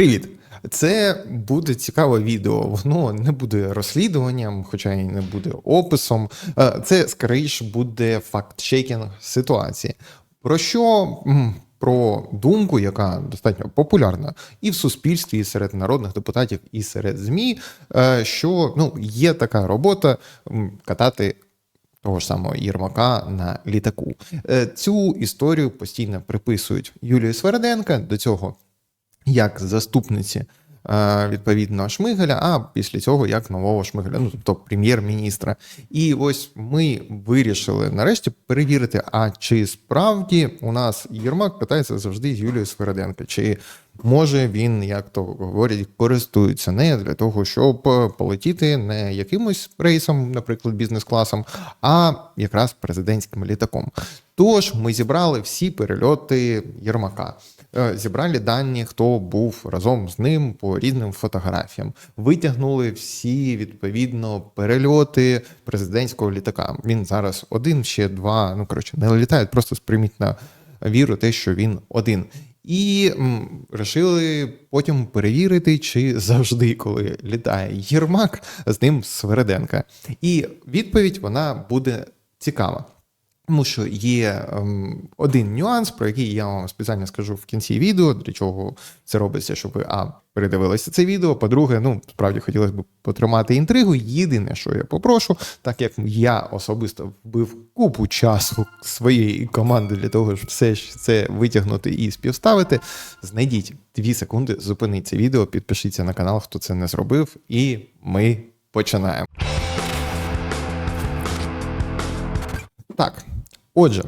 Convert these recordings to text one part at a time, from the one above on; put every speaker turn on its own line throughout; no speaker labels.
Привіт! Це буде цікаве відео. Воно не буде розслідуванням, хоча і не буде описом. Е, Це скоріше буде факт-чекінг ситуації. Про що? Про думку, яка достатньо популярна і в суспільстві, і серед народних депутатів, і серед ЗМІ, е, що ну, є така робота катати того ж самого Єрмака на літаку. Е, Цю історію постійно приписують Юлію Сверденка до цього як заступниці е, відповідно Шмигаля, а після цього як нового Шмигаля, ну тобто прем'єр-міністра. І ось ми вирішили нарешті перевірити, а чи справді у нас Єрмак питається завжди з Юлією Свереденко, чи може він, як то говорять, користується нею для того, щоб полетіти не якимось рейсом, наприклад, бізнес-класом, а якраз президентським літаком. Тож ми зібрали всі перельоти Єрмака. Е, Зібрали дані, хто був разом з ним по різним фотографіям. Витягнули всі відповідно перельоти президентського літака. Він зараз один, ще два. Ну коротше, не літають, просто сприйміть на віру те, що він один. І вирішили потім перевірити, чи завжди, коли літає Єрмак, з ним Свереденка. І відповідь вона буде цікава. Тому що є ем, один нюанс, про який я вам спеціально скажу в кінці відео, для чого це робиться, щоб ви а передивилися це відео. По-друге, ну справді хотілося б потримати інтригу. Єдине, що я попрошу, так як я особисто вбив купу часу своєї команди для того, щоб все ж це витягнути і співставити. Знайдіть дві секунди, зупиніть це відео, підпишіться на канал, хто це не зробив, і ми починаємо. Так, отже,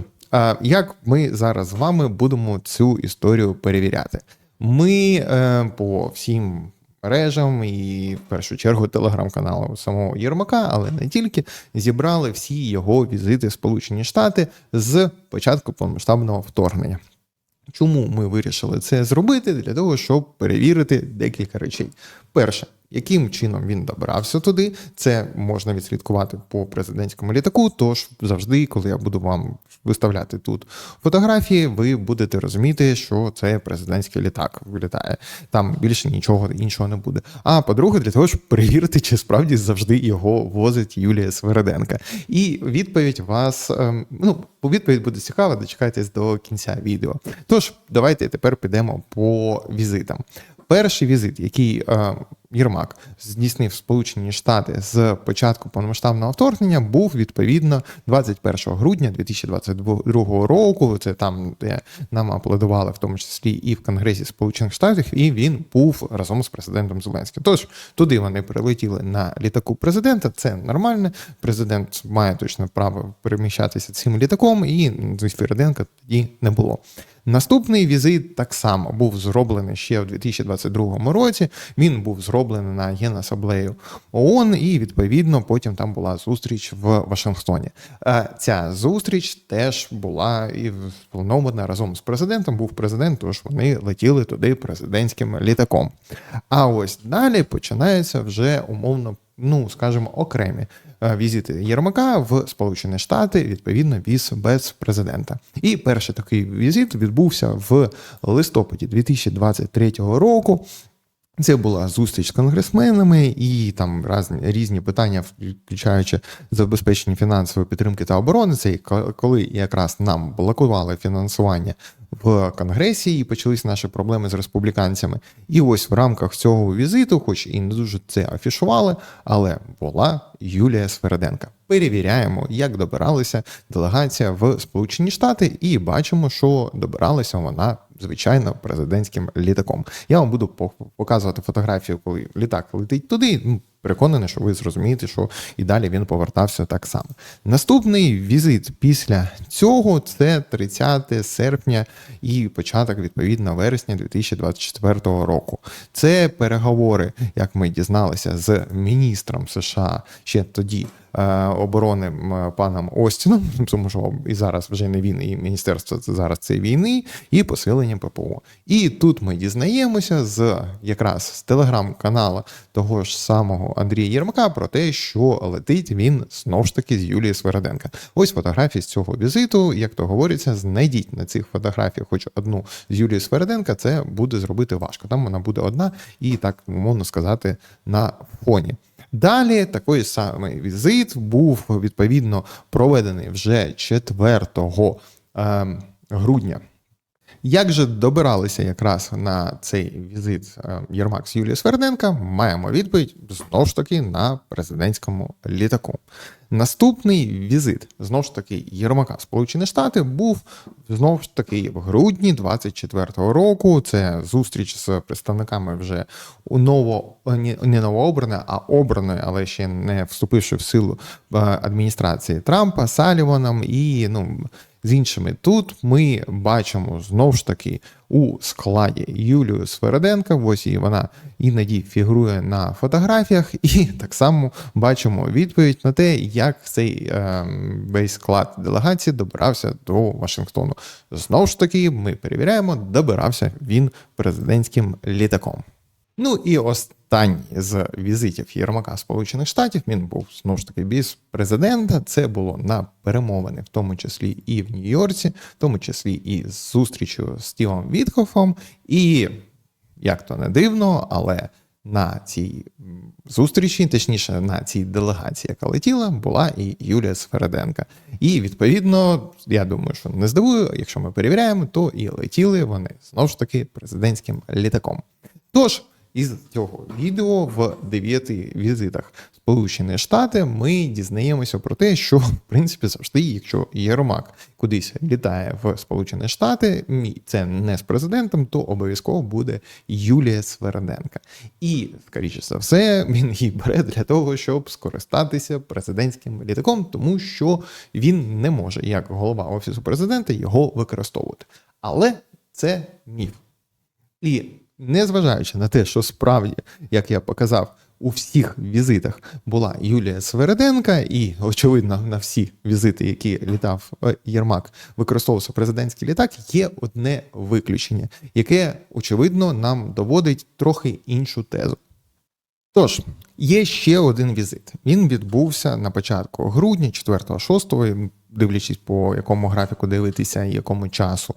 як ми зараз з вами будемо цю історію перевіряти? Ми е, по всім мережам і в першу чергу телеграм-каналу самого Єрмака, але не тільки, зібрали всі його візити в Сполучені Штати з початку повномасштабного вторгнення. Чому ми вирішили це зробити? Для того, щоб перевірити декілька речей. Перше, яким чином він добирався туди, це можна відслідкувати по президентському літаку. Тож завжди, коли я буду вам виставляти тут фотографії, ви будете розуміти, що це президентський літак вилітає. Там більше нічого іншого не буде. А по-друге, для того, щоб перевірити, чи справді завжди його возить Юлія Свереденка. І відповідь вас ем, ну. Відповідь буде цікава, дочекайтесь до кінця відео. Тож, давайте тепер підемо по візитам. Перший візит, який е, Єрмак здійснив Сполучені Штати з початку повномасштабного вторгнення, був відповідно 21 грудня 2022 року. Це там, де нам аплодували, в тому числі і в Конгресі Сполучених Штатів, і він був разом з президентом Зеленським. Тож туди вони прилетіли на літаку президента. Це нормально. Президент має точно право переміщатися цим літаком, і Ферденка тоді не було. Наступний візит так само був зроблений ще в 2022 році. Він був зроблений на Генасаблею ООН, і відповідно потім там була зустріч в Вашингтоні. Е, Ця зустріч теж була і спланована разом з президентом. Був президент, тож вони летіли туди президентським літаком. А ось далі починається вже умовно. Ну, скажімо, окремі е, візити Єрмака в Сполучені Штати, відповідно, віз без президента. І перший такий візит відбувся в листопаді 2023 року. Це була зустріч з конгресменами і там разні, різні питання, включаючи забезпечення фінансової підтримки та оборони. Це коли якраз нам блокували фінансування в конгресі і почалися наші проблеми з республіканцями. І ось в рамках цього візиту, хоч і не дуже це афішували, але була Юлія Свереденка. Перевіряємо, як добиралася делегація в Сполучені Штати, і бачимо, що добиралася вона звичайно президентським літаком. Я вам буду показувати фотографію, коли літак летить туди. Переконаний, що ви зрозумієте, що і далі він повертався так само. Наступний візит після цього це 30 серпня і початок, відповідно, вересня 2024 року. Це переговори, як ми дізналися, з міністром США ще тоді оборони паном Остіном, тому що і зараз вже не він, і міністерство зараз це війни, і посилення ППО. І тут ми дізнаємося з якраз з телеграм-канала того ж самого Андрія Єрмака про те, що летить він знову ж таки з Юлії Свереденка. Ось фотографії з цього візиту. Як то говориться, знайдіть на цих фотографіях хоч одну з Юлії Свереденка, це буде зробити важко. Там вона буде одна і так можна сказати на фоні. Далі такий самий візит був відповідно проведений вже 4 ем, грудня. Як же добиралися якраз на цей візит е, Єрмак з Юлією Сверденка, маємо відповідь знову ж таки на президентському літаку. Наступний візит знову ж таки Єрмака Сполучені Штати був знову ж таки в грудні 24-го року. Це зустріч з представниками вже у ново не новообраної, а обраної, але ще не вступивши в силу е, адміністрації Трампа, Саліваном і ну. З іншими тут ми бачимо знову ж таки у складі Юлію Свереденка. Ось і вона іноді фігурує на фотографіях, і так само бачимо відповідь на те, як цей е, весь склад делегації добирався до Вашингтону. Знову ж таки, ми перевіряємо, добирався він президентським літаком. Ну і останній з візитів Єрмака Сполучених Штатів він був знову ж таки без президента. Це було на перемовини, в тому числі і в Нью-Йорці, в тому числі і з зустрічю з Стівом Вітхофом. І як то не дивно, але на цій зустрічі, точніше, на цій делегації, яка летіла, була і Юлія Сфереденка. І відповідно, я думаю, що не здивую, якщо ми перевіряємо, то і летіли вони знову ж таки президентським літаком. Тож, із цього відео в дев'яти візитах Сполучені Штати ми дізнаємося про те, що в принципі завжди, якщо Єрмак кудись літає в Сполучені Штати, це не з президентом, то обов'язково буде Юлія Сверденка. І, скоріше за все, він її бере для того, щоб скористатися президентським літаком, тому що він не може, як голова офісу президента, його використовувати. Але це міф. І незважаючи на те, що справді, як я показав, у всіх візитах була Юлія Свереденка, і, очевидно, на всі візити, які літав е, Єрмак, використовувався президентський літак, є одне виключення, яке, очевидно, нам доводить трохи іншу тезу. Тож, є ще один візит. Він відбувся на початку грудня, 4-6, дивлячись по якому графіку дивитися і якому часу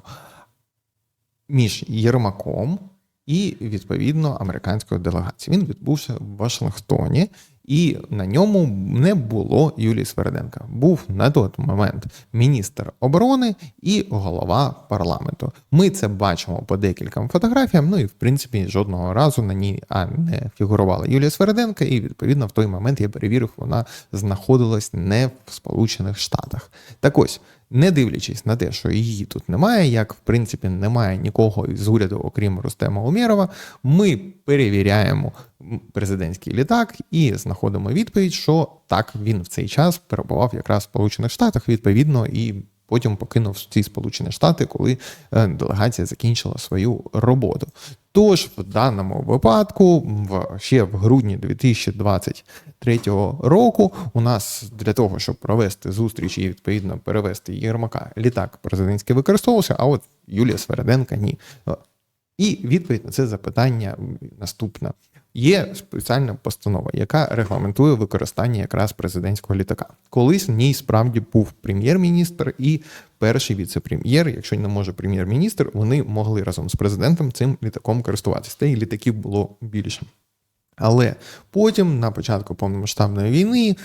між Єрмаком і відповідно американської делегації. Він відбувся в Вашингтоні, і на ньому не було Юлії Сверденка. Був на той момент міністр оборони і голова парламенту. Ми це бачимо по декільком фотографіям. Ну і в принципі жодного разу на ній а не фігурувала Юлія Сверденка, і відповідно в той момент я перевірив, вона знаходилась не в Сполучених Штатах. Так ось. Не дивлячись на те, що її тут немає, як в принципі немає нікого з уряду, окрім Рустема Умєрова, ми перевіряємо президентський літак і знаходимо відповідь, що так він в цей час перебував якраз в Сполучених Штатах, відповідно, і потім покинув ці Сполучені Штати, коли е, делегація закінчила свою роботу. Тож в даному випадку, в ще в грудні 2023 року, у нас для того, щоб провести зустріч і відповідно перевести Єрмака, літак президентський використовувався, а от Юлія Свереденка ні. І відповідь на це запитання наступна. Є спеціальна постанова, яка регламентує використання якраз президентського літака. Колись в ній справді був прем'єр-міністр і перший віце-прем'єр. Якщо не може прем'єр-міністр, вони могли разом з президентом цим літаком користуватися. Та й літаків було більше. Але потім, на початку повномасштабної війни,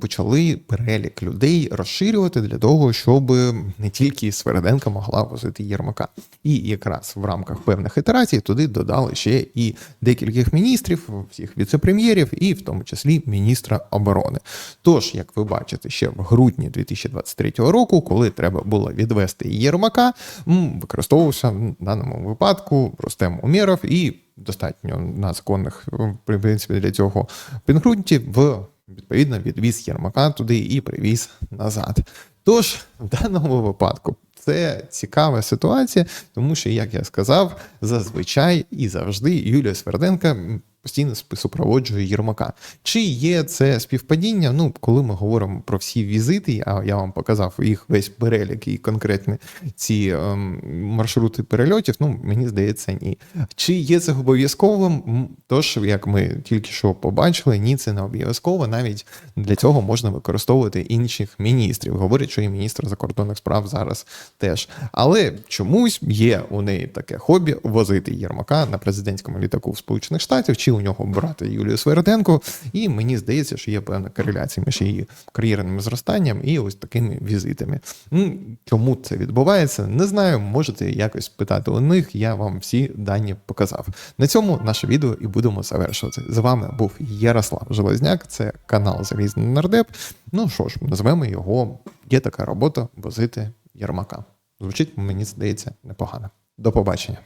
почали перелік людей розширювати для того, щоб не тільки Свереденка могла возити Єрмака. І якраз в рамках певних ітерацій туди додали ще і декількох міністрів, всіх віце-прем'єрів, і в тому числі міністра оборони. Тож, як ви бачите, ще в грудні 2023 року, коли треба було відвести Єрмака, використовувався в даному випадку Рустем Умєров і достатньо на законних в принципі для цього підґрунті в відповідно відвіз Єрмака туди і привіз назад. Тож в даному випадку це цікава ситуація, тому що, як я сказав, зазвичай і завжди Юлія Сверденка постійно супроводжує Єрмака. Чи є це співпадіння? Ну, коли ми говоримо про всі візити, а я вам показав їх весь перелік і конкретні ці ем, маршрути перельотів, ну мені здається, ні. Чи є це обов'язковим? Тож, як ми тільки що побачили, ні, це не обов'язково. Навіть для цього можна використовувати інших міністрів. Говорять, що і міністр закордонних справ зараз теж. Але чомусь є у неї таке хобі возити Єрмака на президентському літаку в Сполучених Штатів, чи у нього брати Юлію Сверденко. І мені здається, що є певна кореляція між її кар'єрним зростанням і ось такими візитами. Чому це відбувається? Не знаю. Можете якось питати у них. Я вам всі дані показав. На цьому наше відео і будемо завершувати. З вами був Ярослав Железняк. Це канал Залізний Нардеп. Ну що ж, назвемо його. Є така робота возити Єрмака. Звучить, мені здається, непогано. До побачення.